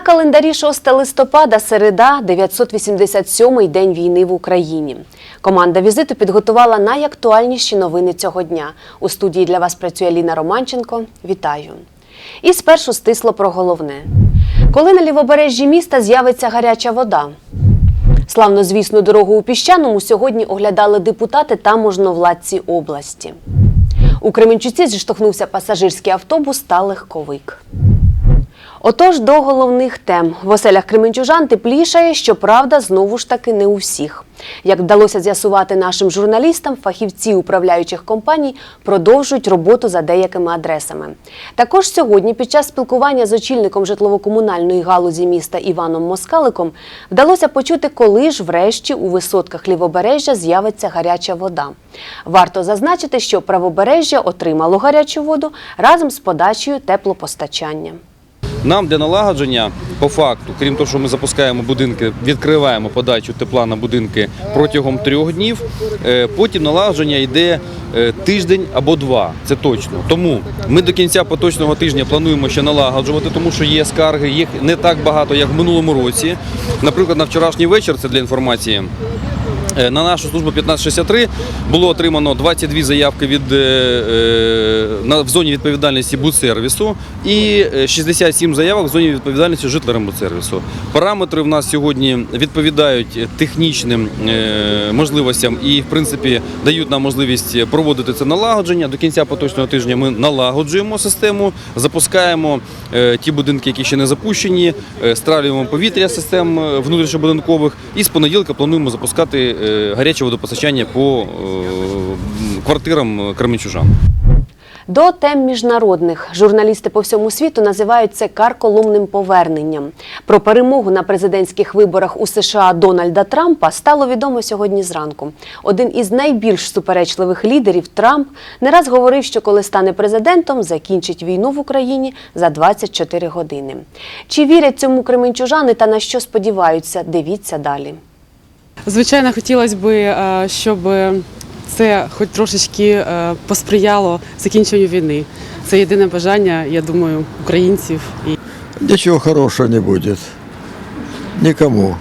На календарі 6 листопада, середа, 987-й день війни в Україні. Команда візиту підготувала найактуальніші новини цього дня. У студії для вас працює Ліна Романченко. Вітаю. І спершу стисло про головне. Коли на лівобережжі міста з'явиться гаряча вода? Славнозвісну дорогу у Піщаному сьогодні оглядали депутати та можновладці області. У Кременчуці зіштовхнувся пасажирський автобус та легковик. Отож, до головних тем. В оселях кременчужан теплішає, щоправда, знову ж таки не у всіх. Як вдалося з'ясувати нашим журналістам, фахівці управляючих компаній продовжують роботу за деякими адресами. Також сьогодні, під час спілкування з очільником житлово-комунальної галузі міста Іваном Москаликом, вдалося почути, коли ж врешті у висотках лівобережжя з'явиться гаряча вода. Варто зазначити, що правобережжя отримало гарячу воду разом з подачею теплопостачання. Нам для налагодження, по факту, крім того, що ми запускаємо будинки, відкриваємо подачу тепла на будинки протягом трьох днів. е, Потім налагодження йде е, тиждень або два. Це точно. Тому ми до кінця поточного тижня плануємо ще налагоджувати, тому що є скарги, їх не так багато, як в минулому році. Наприклад, на вчорашній вечір це для інформації. Е, На нашу службу 1563 було отримано 22 заявки від, е, е, в зоні відповідальності будсервісу і е, 67 заявок в зоні відповідальності житлорембудсервісу. Параметри в нас сьогодні відповідають технічним можливостям і, в принципі, дають нам можливість проводити це налагодження. До кінця поточного тижня ми налагоджуємо систему, запускаємо ті будинки, які ще не запущені, стралюємо повітря систем внутрішньобудинкових і з понеділка плануємо запускати е, гаряче водопостачання по е, квартирам кременчужан. До тем міжнародних журналісти по всьому світу називають це карколомним поверненням. Про перемогу на президентських виборах у США Дональда Трампа стало відомо сьогодні зранку. Один із найбільш суперечливих лідерів Трамп не раз говорив, що коли стане президентом, закінчить війну в Україні за 24 години. Чи вірять цьому кременчужани та на що сподіваються? Дивіться далі. Звичайно, хотілося б, е, щоб це хоч трошечки е, посприяло закінченню війни. Це єдине бажання, я думаю, українців і Ничего хорошего не будет. Никому.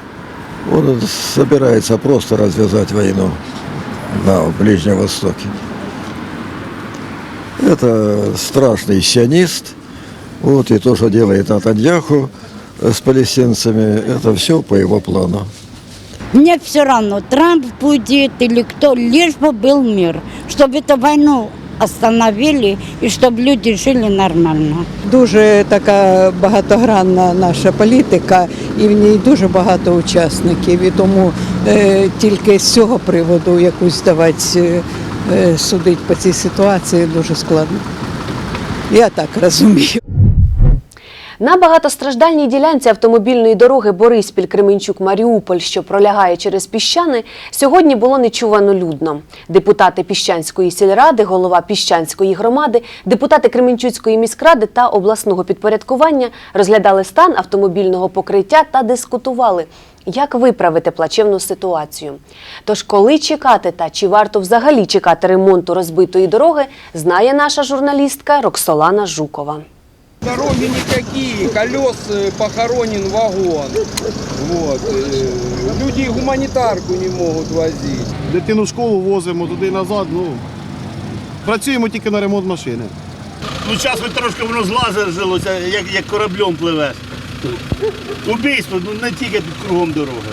Он собирается просто развязать войну на Ближнем Востоке. Это страшный сионист. Вот, и то, что делает Натаньяху с палестинцами, это все по его плану. Мне все равно, Трамп будет или кто, лишь бы был мир, чтобы эту войну остановили и чтобы люди жили нормально. Дуже така багатогранна наша політика, і в ній дуже багато учасників. І тому е, тільки з цього приводу якусь давати е, судити по цій ситуації дуже складно. Я так розумію. На багатостраждальній ділянці автомобільної дороги Бориспіль-Кременчук-Маріуполь, що пролягає через Піщани, сьогодні було нечувано людно. Депутати Піщанської сільради, голова Піщанської громади, депутати Кременчуцької міськради та обласного підпорядкування розглядали стан автомобільного покриття та дискутували. Як виправити плачевну ситуацію? Тож, коли чекати та чи варто взагалі чекати ремонту розбитої дороги, знає наша журналістка Роксолана Жукова. Дороги никакие, колес э, похоронен вагон. Вот. э, Люди гуманитарку не могут возить. Дитину в школу возимо туди і назад. Ну, працюємо тільки на ремонт машини. Ну, зараз ви трошки воно злазилося, як, як кораблем пливе. Убійство, ну не тільки тут кругом дороги.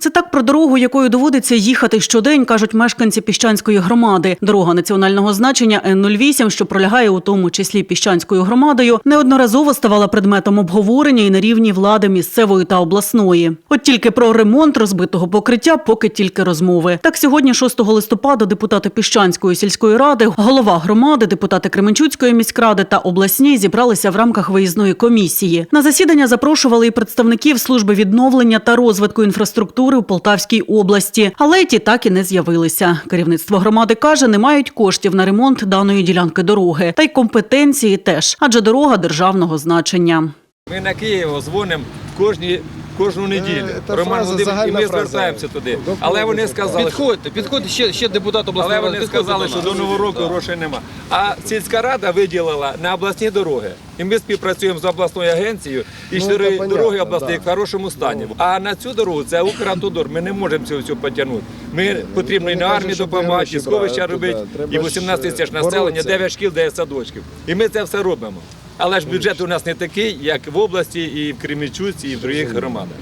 Це так про дорогу, якою доводиться їхати щодень, кажуть мешканці Піщанської громади. Дорога національного значення Н-08, що пролягає у тому числі Піщанською громадою, неодноразово ставала предметом обговорення і на рівні влади місцевої та обласної. От тільки про ремонт розбитого покриття поки тільки розмови. Так сьогодні, 6 листопада, депутати Піщанської сільської ради, голова громади, депутати Кременчуцької міськради та обласні зібралися в рамках виїзної комісії. На засідання запрошували і представників служби відновлення та розвитку інфраструктури у Полтавській області, але ті так і не з'явилися. Керівництво громади каже, не мають коштів на ремонт даної ділянки дороги, та й компетенції теж, адже дорога державного значення. Ми на Києво дзвонимо в кожні кожну неділю. та Роман фраза, Володимирович, і загальна ми фраза. звертаємося туди. До Але вони сказали, що Підходьте, підходьте, ще, ще депутат обласної але ради. вони підходьте сказали, до що нас. до нового року грошей нема. А сільська рада виділила на обласні дороги. І ми співпрацюємо з обласною агенцією, і Ну, чотири понятно, дороги обласні да. в хорошому стані. А на цю дорогу це Укравтодор. Ми не можемо цього всього потягнути. Ми потрібно і на армії допомагати, гроші і сховища брати, робити. Треба і ж, 18 тисяч е, населення, боротися. 9 шкіл, 9 садочків. І ми це все робимо. Але ж бюджет у нас не такий, як в області, і в Кремічуці, і в других громадах.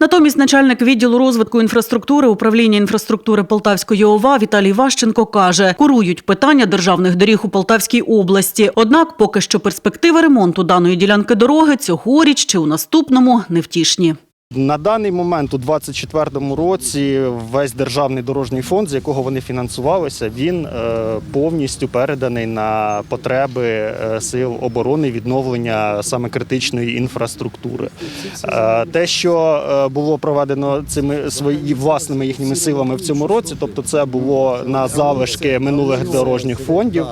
Натомість начальник відділу розвитку інфраструктури управління інфраструктури Полтавської ОВА Віталій Ващенко каже, курують питання державних доріг у Полтавській області. Однак, поки що перспективи ремонту даної ділянки дороги цьогоріч чи у наступному невтішні. На даний момент у 2024 році весь державний дорожній фонд, з якого вони фінансувалися, він е, повністю переданий на потреби е, сил оборони відновлення саме критичної інфраструктури. Е, Те, що було проведено цими свої власними їхніми силами в цьому році, тобто це було на залишки минулих дорожніх фондів.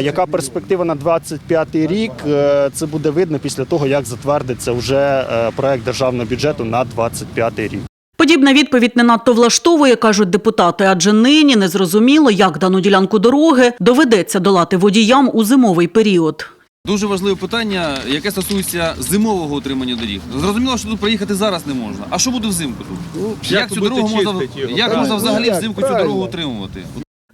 Яка перспектива на 25 рік? Це буде видно після того, як затвердиться вже проект державного бюджету на 25 рік. Подібна відповідь не надто влаштовує, кажуть депутати, адже нині незрозуміло, як дану ділянку дороги доведеться долати водіям у зимовий період. Дуже важливе питання, яке стосується зимового утримання доріг. Зрозуміло, що тут проїхати зараз не можна. А що буде взимку тут? як цю дорогу можна, як можна взагалі Ну, взимку цю дорогу утримувати?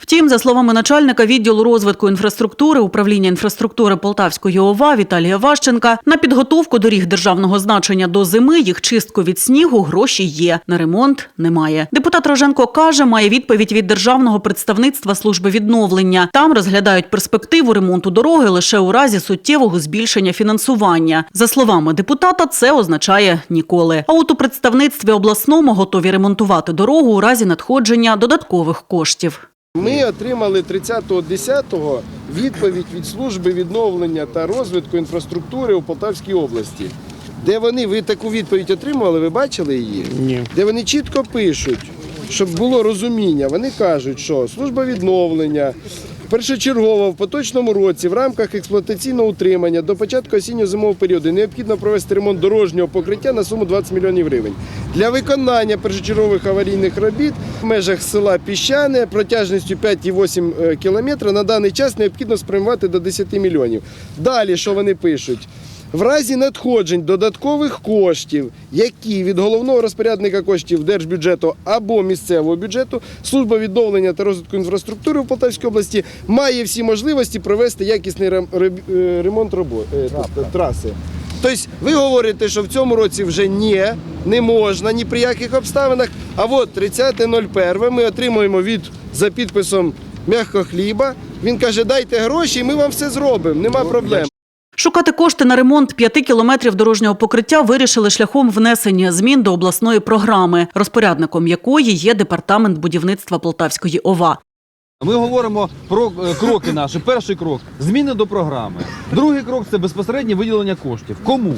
Втім, за словами начальника відділу розвитку інфраструктури управління інфраструктури Полтавської ОВА Віталія Ващенка, на підготовку доріг державного значення до зими їх чистку від снігу гроші є. На ремонт немає. Депутат Роженко каже, має відповідь від державного представництва служби відновлення. Там розглядають перспективу ремонту дороги лише у разі суттєвого збільшення фінансування. За словами депутата, це означає ніколи. А от у представництві обласному готові ремонтувати дорогу у разі надходження додаткових коштів. Ми отримали 30.10 відповідь від служби відновлення та розвитку інфраструктури у Полтавській області. Де вони, ви таку відповідь отримували, ви бачили її? Ні. Де вони чітко пишуть, щоб було розуміння. Вони кажуть, що служба відновлення першочергово в поточному році в рамках експлуатаційного утримання до початку осінньо-зимового періоду необхідно провести ремонт дорожнього покриття на суму 20 мільйонів гривень. Для виконання першочергових аварійних робіт в межах села Піщане протяжністю 5,8 км на даний час необхідно спрямувати до 10 мільйонів. Далі, що вони пишуть? В разі надходжень додаткових коштів, які від головного розпорядника коштів держбюджету або місцевого бюджету, служба відновлення та розвитку інфраструктури в Полтавській області має всі можливості провести якісний е, ремонт е, тобто траси. Тобто ви говорите, що в цьому році вже ні, не можна ні при яких обставинах. А от 30.01 ми отримуємо від за підписом м'якого хліба. Він каже, дайте гроші, і ми вам все зробимо. Нема проблем. Шукати кошти на ремонт п'яти кілометрів дорожнього покриття вирішили шляхом внесення змін до обласної програми, розпорядником якої є департамент будівництва Полтавської ОВА. Ми говоримо про е, кроки наші. Перший крок зміни до програми. Другий крок це безпосереднє виділення коштів. Кому?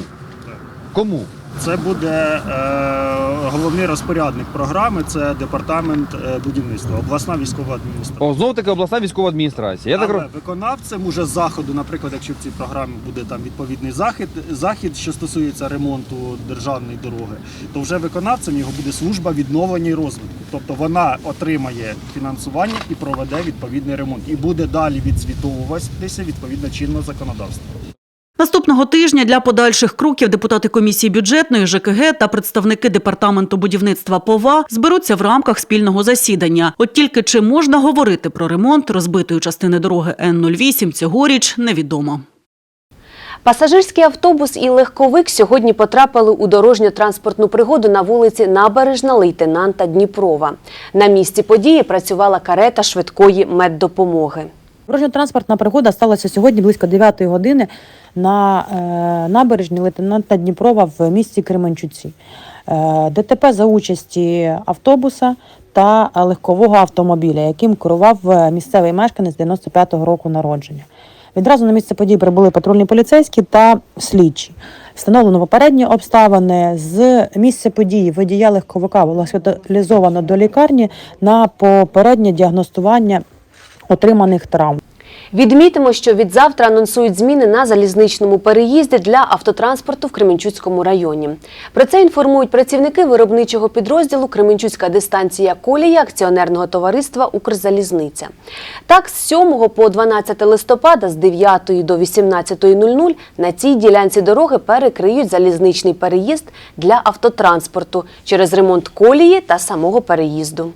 Кому? Це буде е, головний розпорядник програми, це департамент е, будівництва, обласна військова адміністрація. О, знов таки обласна військова адміністрація. Я Але ро- виконавцем уже заходу, наприклад, якщо в цій програмі буде там відповідний захід, захід, що стосується ремонту державної дороги, то вже виконавцем його буде служба відновлення і розвитку. Тобто вона отримає фінансування і проведе відповідний ремонт, і буде далі відзвітовуватися відповідно чинного законодавства. Наступного тижня для подальших кроків депутати комісії бюджетної ЖКГ та представники департаменту будівництва ПОВА зберуться в рамках спільного засідання. От тільки чи можна говорити про ремонт розбитої частини дороги Н-08 цьогоріч невідомо. Пасажирський автобус і легковик сьогодні потрапили у дорожньо-транспортну пригоду на вулиці Набережна лейтенанта Дніпрова. На місці події працювала карета швидкої меддопомоги. Дорожньо-транспортна пригода сталася сьогодні близько 9 години на е, набережні лейтенанта Дніпрова в місті Кременчуці. Е, ДТП за участі автобуса та легкового автомобіля, яким керував е, місцевий мешканець 95-го року народження. Відразу на місце події прибули патрульні поліцейські та слідчі. Встановлено попередні обставини. З місця події водія легковика було госпіталізовано до лікарні на попереднє діагностування отриманих травм. Відмітимо, що від завтра анонсують зміни на залізничному переїзді для автотранспорту в Кременчуцькому районі. Про це інформують працівники виробничого підрозділу Кременчуцька дистанція колія акціонерного товариства Укрзалізниця. Так, з 7 по 12 листопада з 9 до 18.00 на цій ділянці дороги перекриють залізничний переїзд для автотранспорту через ремонт колії та самого переїзду.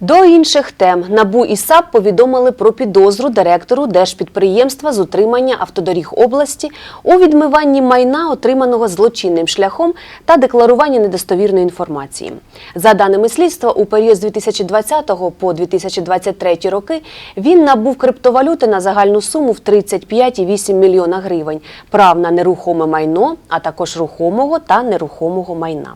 До інших тем НАБУ і САП повідомили про підозру директору держпідприємства з утримання автодоріг області у відмиванні майна, отриманого злочинним шляхом та декларуванні недостовірної інформації. За даними слідства, у період з 2020 по 2023 роки він набув криптовалюти на загальну суму в 35,8 мільйона гривень, прав на нерухоме майно, а також рухомого та нерухомого майна.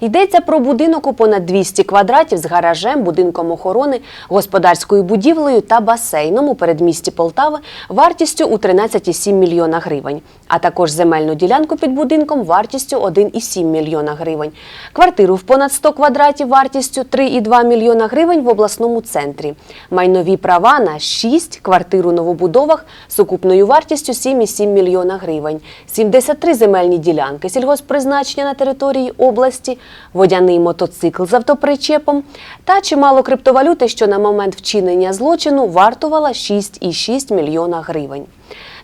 Йдеться про будинок у понад 200 квадратів з гаражем, будинком охорони, господарською будівлею та басейном у передмісті Полтави вартістю у 13,7 мільйона гривень, а також земельну ділянку під будинком вартістю 1,7 мільйона гривень, квартиру в понад 100 квадратів вартістю 3,2 мільйона гривень в обласному центрі, майнові права на 6 квартир у новобудовах з сукупною вартістю 7,7 мільйона гривень, 73 земельні ділянки сільгосппризначення на території області, водяний мотоцикл з автопричепом та чимало криптовалюти, що на момент вчинення злочину вартувала 6,6 мільйона гривень.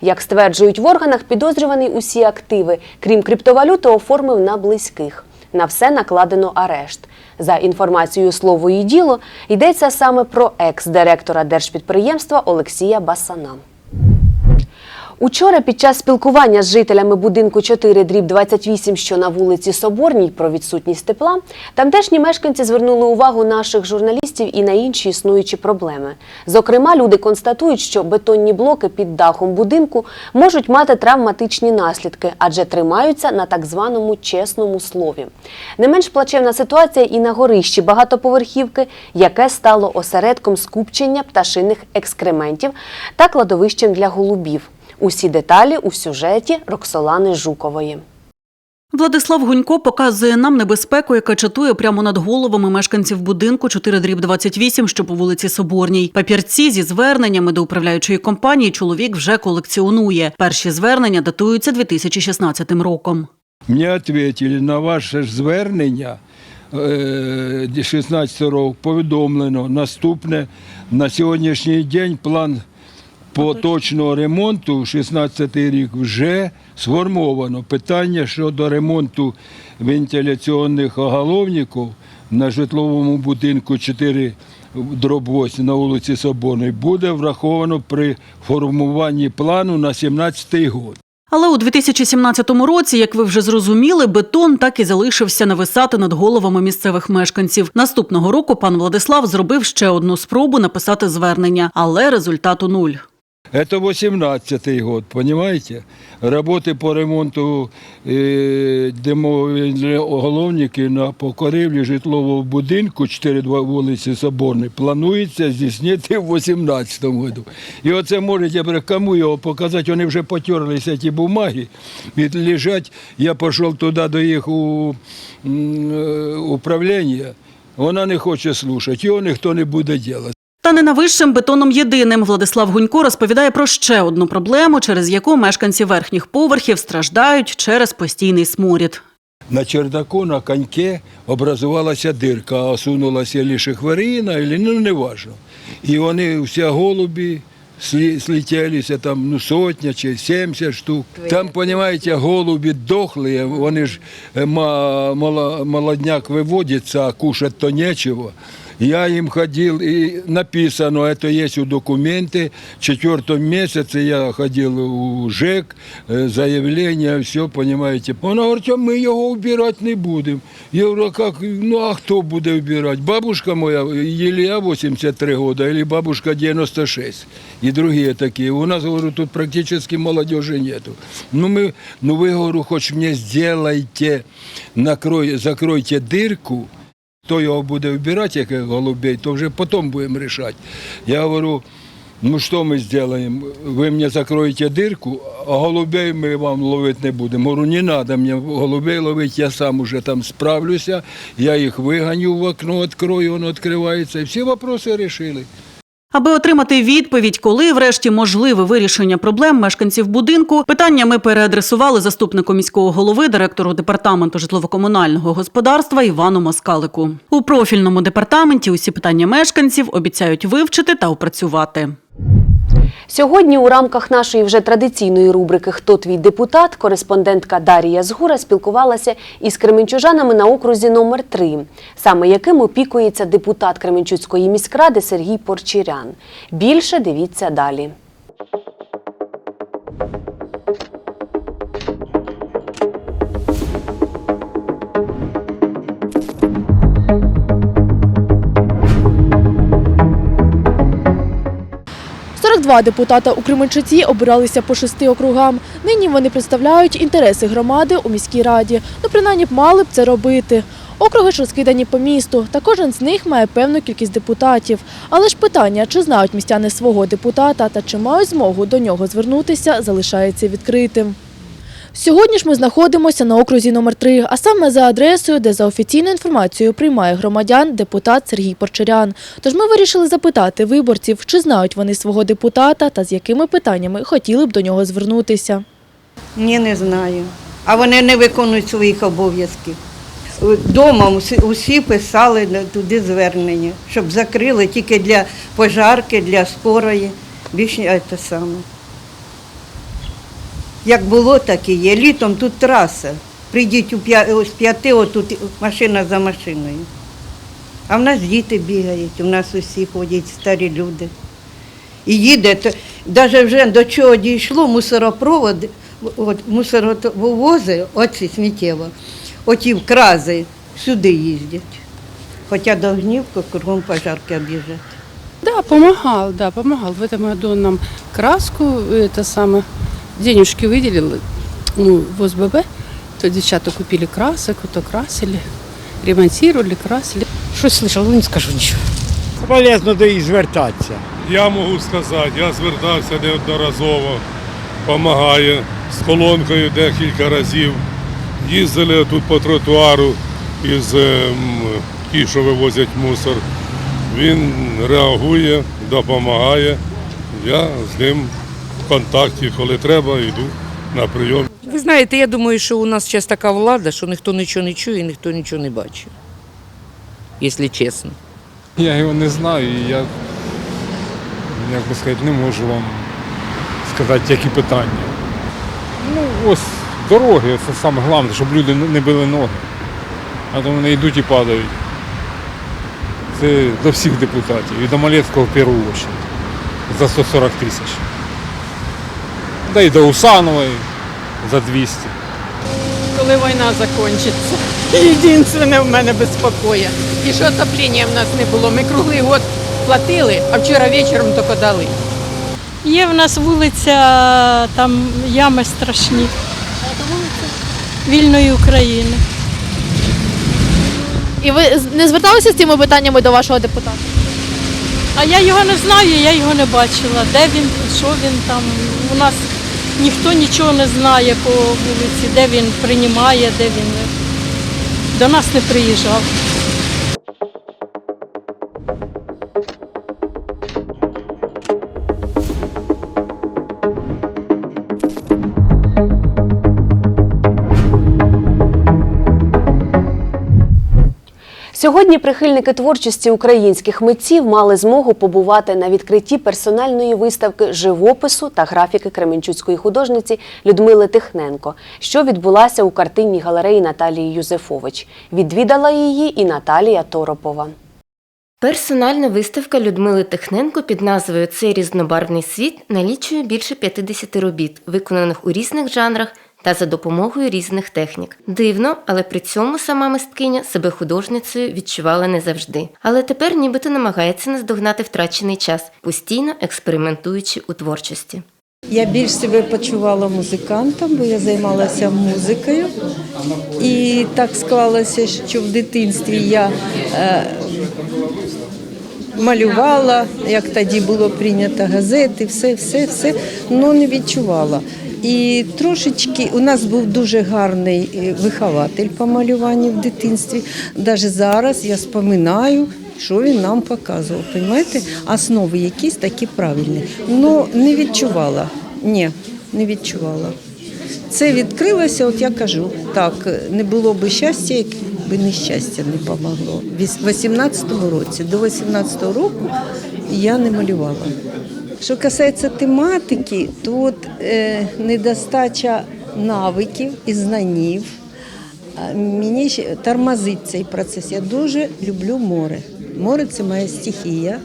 Як стверджують в органах, підозрюваний усі активи, крім криптовалюти, оформив на близьких. На все накладено арешт. За інформацією слово і діло йдеться саме про екс-директора держпідприємства Олексія Басана. Учора під час спілкування з жителями будинку 4 дріб 28, що на вулиці Соборній, про відсутність тепла, тамтешні мешканці звернули увагу наших журналістів і на інші існуючі проблеми. Зокрема, люди констатують, що бетонні блоки під дахом будинку можуть мати травматичні наслідки, адже тримаються на так званому чесному слові. Не менш плачевна ситуація і на горищі багатоповерхівки, яке стало осередком скупчення пташиних екскрементів та кладовищем для голубів. Усі деталі у сюжеті Роксолани Жукової. Владислав Гунько показує нам небезпеку, яка чатує прямо над головами мешканців будинку 4 дріб 28, що по вулиці Соборній. Папірці зі зверненнями до управляючої компанії чоловік вже колекціонує. Перші звернення датуються 2016 роком. Мені відповіли на ваше звернення е, 16 року повідомлено наступне на сьогоднішній день план поточного ремонту 16 рік вже сформовано. Питання щодо ремонту вентиляційних оголовників на житловому будинку 4 дроб 8 на вулиці Соборної буде враховано при формуванні плану на 17 рік. Але у 2017 році, як ви вже зрозуміли, бетон так і залишився нависати над головами місцевих мешканців. Наступного року пан Владислав зробив ще одну спробу написати звернення, але результату нуль. Это 18-й год, понимаете? Работы по ремонту е, димоголовників на покорівлі житлового будинку 4 вулиці Соборної планується здійснити в 18-му году. І оце можете, кому його показати, вони вже потерлися ті бумаги, лежать. Я пішов туди до їх у е, управління, вона не хоче слухати, його ніхто не буде робити. Та не нависшим бетоном єдиним Владислав Гунько розповідає про ще одну проблему, через яку мешканці верхніх поверхів страждають через постійний сморід. На чердаку на коньке образувалася дирка, а осунулася лише хворина, ну не важно. І вони всі голубі слі- там ну, сотня чи 70 штук. Там, розумієте, голубі дохлі, вони ж е, молодняк виводиться, а кушать то нечего. Я им ходил, и написано, это есть у документы. В четвертом месяце я ходил у ЖЭК, э, заявление, все, понимаете. Он говорит, «А мы его убирать не будем. Я говорю, «А как, ну а кто будет убирать? Бабушка моя, или я 83 года, или бабушка 96. И другие такие. У нас, говорю, тут практически молодежи нету. Ну, мы, ну вы, говорю, хоть мне сделайте, накрой, закройте дырку, Хто його буде вбирати, як голубей, то вже потім будемо рішати. Я говорю, ну що ми зробимо? Ви мені закроєте дирку, а голубей ми вам ловити не будемо. Говорю, не треба мені голубей ловити, я сам уже там справлюся, я їх виганю в окно, відкрою, воно відкривається. І всі питання вирішили. Аби отримати відповідь, коли врешті можливе вирішення проблем мешканців будинку, питання ми переадресували заступнику міського голови, директору департаменту житлово-комунального господарства Івану Москалику. У профільному департаменті усі питання мешканців обіцяють вивчити та опрацювати. Сьогодні у рамках нашої вже традиційної рубрики Хто твій депутат кореспондентка Дарія Згура спілкувалася із кременчужанами на окрузі номер 3 саме яким опікується депутат Кременчуцької міськради Сергій Порчірян. Більше дивіться далі. – 42 депутата у Кременчуці обиралися по шести округам. Нині вони представляють інтереси громади у міській раді. Ну, принаймні мали б це робити. Округи ж розкидані по місту, та кожен з них має певну кількість депутатів. Але ж питання, чи знають містяни свого депутата та чи мають змогу до нього звернутися, залишається відкритим. Сьогодні ж ми знаходимося на окрузі номер 3 а саме за адресою, де за офіційною інформацією приймає громадян депутат Сергій Порчарян. Тож ми вирішили запитати виборців, чи знають вони свого депутата та з якими питаннями хотіли б до нього звернутися. Ні, не знаю. А вони не виконують своїх обов'язків. Дома усі, писали туди звернення, щоб закрили тільки для пожарки, для скорої. Більше те саме. Як було, так і є. Літом тут траса. Прийдіть у п'я- з п'яти, отут машина за машиною. А в нас діти бігають, у нас усі ходять, старі люди. І їде, навіть вже до чого дійшло, мусоропровод, от, мусоровози, оці сміттєво, оті вкрази сюди їздять. Хоча до Гнівки кругом пожарки об'їжджать. Да, помогал, да, помогал. В этом году нам краску, это самое, денежки выделил, ну, в ОСББ, то девчата купили красок, то красили, ремонтировали, красили. Що слышал, ну не скажу нічого. Полезно до їх звертатися. Я можу сказати, я звертався неодноразово, допомагає з колонкою декілька разів. Їздили тут по тротуару із ем, ті, що вивозять мусор. Він реагує, допомагає. Я з ним контакті, коли треба, йду на прийом. Ви знаєте, я думаю, що у нас зараз така влада, що ніхто нічого не чує, і ніхто нічого не бачить. Якщо чесно. Я його не знаю і я, як би сказати, не можу вам сказати, які питання. Ну, ось дороги, це саме головне, щоб люди не били ноги. А то вони йдуть і падають. Це до всіх депутатів. І до Малецького в першу чергу. За 140 тисяч. Да і до Усанової за 200. коли війна закінчиться. Єдине в мене безпокоє. І що отоплення в нас не було. Ми круглий год платили, а вчора вечором тільки дали. Є в нас вулиця, там ями страшні. Вільної України. І ви не зверталися з цими питаннями до вашого депутата? А я його не знаю, я його не бачила. Де він, що він там. У нас ніхто нічого не знає по вулиці, де він приймає, де він. До нас не приїжджав. Сьогодні прихильники творчості українських митців мали змогу побувати на відкритті персональної виставки живопису та графіки кременчуцької художниці Людмили Тихненко, що відбулася у картинній галереї Наталії Юзефович. Відвідала її і Наталія Торопова. Персональна виставка Людмили Техненко під назвою Цей різнобарвний світ налічує більше 50 робіт, виконаних у різних жанрах та за допомогою різних технік. Дивно, але при цьому сама мисткиня себе художницею відчувала не завжди. Але тепер нібито намагається наздогнати втрачений час, постійно експериментуючи у творчості. Я більш себе почувала музикантом, бо я займалася музикою. І так склалося, що в дитинстві я е, малювала, як тоді було прийнято газети, все, все, все, але не відчувала. І трошечки у нас був дуже гарний е, вихователь по малюванню в дитинстві. Навіть зараз я споминаю що він нам показував. Понимаєте? Основи якісь такі правильні. Ну не відчувала. Ні, не відчувала. Це відкрилося, от я кажу, так, не було би щастя, якби нещастя не помогло. В 18-му році, до 18-го року я не малювала. Що касається тематики, то от, е, недостача навиків і знанів. Мені ще тормозить цей процес. Я дуже люблю море. Море це моя стихія.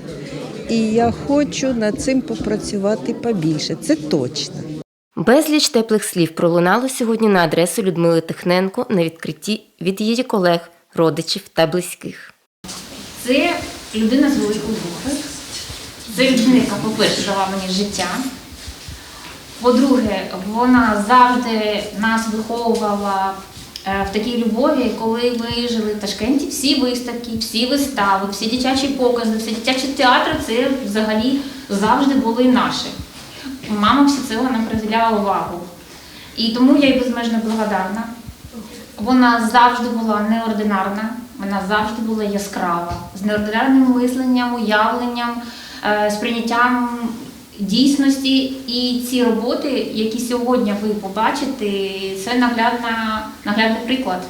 І я хочу над цим попрацювати побільше. Це точно. Безліч теплих слів пролунало сьогодні на адресу Людмили Тихненко на відкритті від її колег, родичів та близьких. Це людина з великого духу. Це людина, по-перше, дала мені життя. По-друге, вона завжди нас виховувала е, в такій любові, коли ми жили в Ташкенті, всі виставки, всі вистави, всі дитячі покази, всі дитячі театри це взагалі завжди були наші. Мама всеціло нам приділяла увагу. І тому я їй безмежно благодарна. Вона завжди була неординарна, вона завжди була яскрава, з неординарним мисленням, уявленням, е, сприйняттям дійсності. І ці роботи, які сьогодні ви побачите, це наглядна, наглядний приклад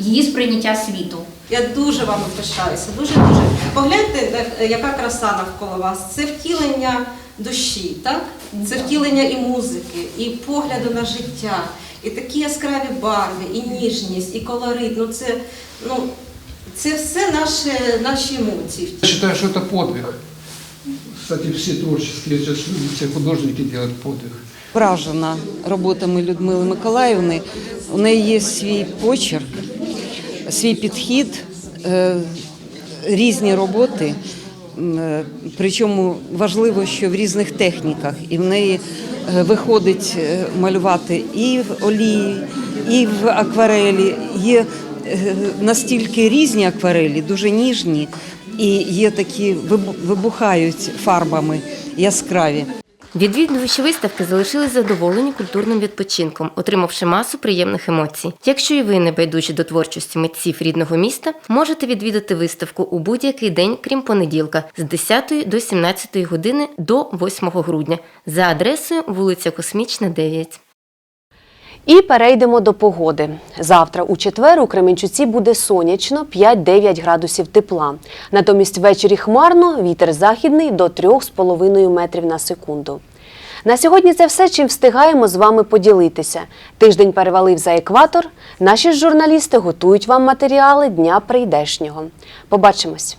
її сприйняття світу. Я дуже вами пишаюся, дуже дуже. Погляньте, е, яка краса навколо вас. Це втілення душі, так? Це втілення і музики, і погляду на життя, і такі яскраві барви, і ніжність, і колорит. Ну це, ну, це все наші, наші емоції. Я считаю, что это подвиг. Кстати, все творческие сейчас художники делают подвиг. вражена роботами Людмили Миколаївни. У неї є свій почерк, свій підхід, е, різні роботи. Е, Причому важливо, що в різних техніках, і в неї е, виходить малювати і в олії, і в акварелі. Є настільки різні акварелі, дуже ніжні, і є такі вибухають фарбами яскраві. Відвідувачі виставки залишились задоволені культурним відпочинком, отримавши масу приємних емоцій. Якщо і ви не байдужі до творчості митців рідного міста, можете відвідати виставку у будь-який день, крім понеділка, з 10 до 17 години до 8 грудня за адресою вулиця Космічна, 9. І перейдемо до погоди. Завтра у четвер у Кременчуці буде сонячно 5-9 градусів тепла. Натомість ввечері хмарно, вітер західний до 3,5 метрів на секунду. На сьогодні це все, чим встигаємо з вами поділитися. Тиждень перевалив за екватор. Наші ж журналісти готують вам матеріали дня прийдешнього. Побачимось!